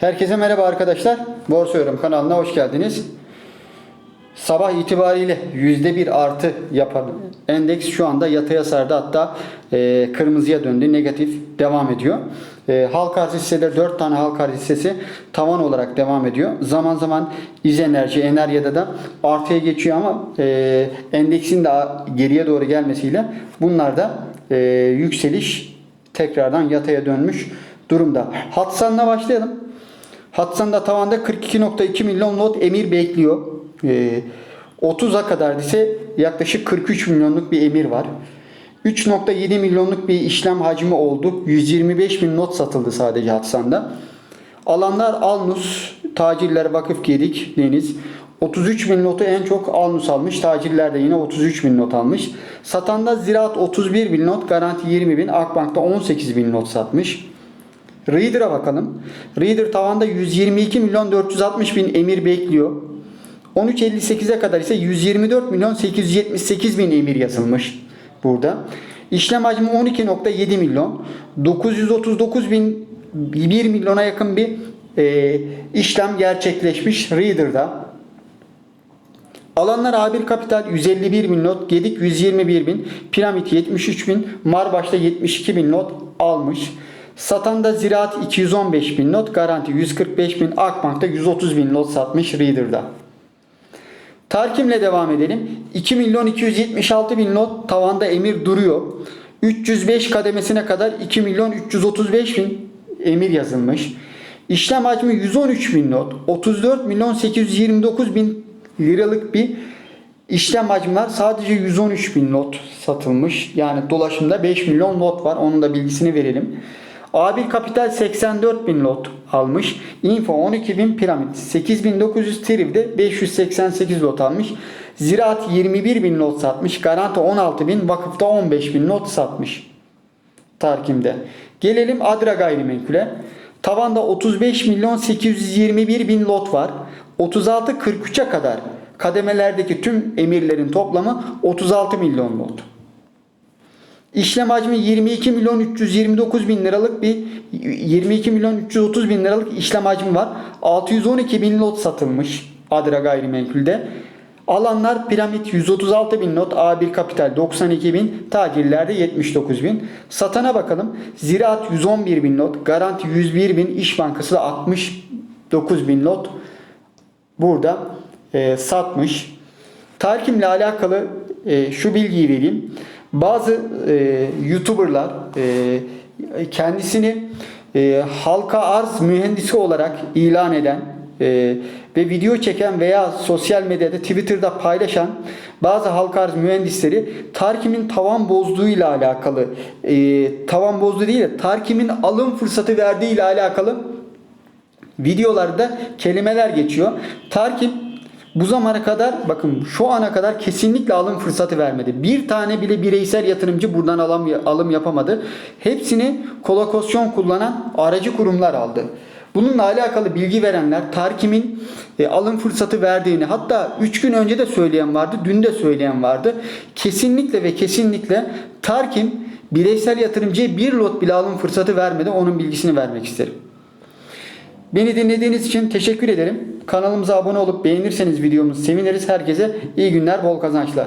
Herkese merhaba arkadaşlar. Borsa Yorum kanalına hoş geldiniz. Sabah itibariyle %1 artı yapan endeks şu anda yataya sardı hatta e, kırmızıya döndü. Negatif devam ediyor. E, halka arz hisseleri 4 tane halka arz hissesi tavan olarak devam ediyor. Zaman zaman İz Enerji, Enerya'da da artıya geçiyor ama e, endeksin de geriye doğru gelmesiyle bunlar da e, yükseliş tekrardan yataya dönmüş durumda. Hatsan'la başlayalım. Hatsan'da tavanda 42.2 milyon lot emir bekliyor. Ee, 30'a kadar ise yaklaşık 43 milyonluk bir emir var. 3.7 milyonluk bir işlem hacmi oldu. 125 bin not satıldı sadece Hatsan'da. Alanlar Alnus, tacirler Vakıf Gedik, Deniz. 33 bin notu en çok Alnus almış. Tacirler de yine 33 bin not almış. Satanda Ziraat 31 bin not, Garanti 20 bin, Akbank'ta 18 bin not satmış. Reader'a bakalım. Reader tavanda 122 milyon 460 bin emir bekliyor. 13.58'e kadar ise 124 milyon 878 bin emir yazılmış burada. İşlem hacmi 12.7 milyon. 939 bin 1 milyona yakın bir e, işlem gerçekleşmiş Reader'da. Alanlar A1 Kapital 151 bin not, Gedik 121 bin, Piramit 73 bin, Marbaş'ta 72 bin not almış. Satanda Ziraat 215 bin not, Garanti 145 bin, Akbank'ta 130 bin not satmış Reader'da. Tarkim'le devam edelim. 2 milyon 276 bin not tavanda emir duruyor. 305 kademesine kadar 2 milyon 335 bin emir yazılmış. İşlem hacmi 113 bin not. 34 milyon 829 bin liralık bir işlem hacmi var. Sadece 113 bin not satılmış. Yani dolaşımda 5 milyon not var. Onun da bilgisini verelim. A1 Kapital 84 bin lot almış. Info 12 bin piramit. 8900 Triv'de 588 lot almış. Ziraat 21 bin lot satmış. Garanti 16 bin. Vakıfta 15 bin lot satmış. Tarkim'de. Gelelim Adra gayrimenkule. Tavanda 35 milyon 821 bin lot var. 36-43'e kadar kademelerdeki tüm emirlerin toplamı 36 milyon lot. İşlem hacmi 22 milyon 329 bin liralık bir 22 milyon 330 bin liralık işlem hacmi var. 612 bin lot satılmış Adra gayrimenkulde. Alanlar piramit 136 bin not, A1 kapital 92 bin, tacirlerde 79 bin. Satana bakalım. Ziraat 111 bin not, garanti 101 bin, İş Bankası da 69 bin not burada e, satmış. Tarkimle alakalı e, şu bilgiyi vereyim. Bazı e, YouTuber'lar e, kendisini e, halka arz mühendisi olarak ilan eden e, ve video çeken veya sosyal medyada Twitter'da paylaşan bazı halka arz mühendisleri Tarkim'in tavan bozduğuyla alakalı e, tavan bozduğu değil de Tarkim'in alım fırsatı verdiği ile alakalı videolarda kelimeler geçiyor. Tarkim bu zamana kadar bakın şu ana kadar kesinlikle alım fırsatı vermedi. Bir tane bile bireysel yatırımcı buradan alım, alım yapamadı. Hepsini kolokasyon kullanan aracı kurumlar aldı. Bununla alakalı bilgi verenler Tarkim'in e, alım fırsatı verdiğini hatta 3 gün önce de söyleyen vardı, dün de söyleyen vardı. Kesinlikle ve kesinlikle Tarkim bireysel yatırımcıya bir lot bile alım fırsatı vermedi. Onun bilgisini vermek isterim. Beni dinlediğiniz için teşekkür ederim. Kanalımıza abone olup beğenirseniz videomuzu seviniriz. Herkese iyi günler, bol kazançlar.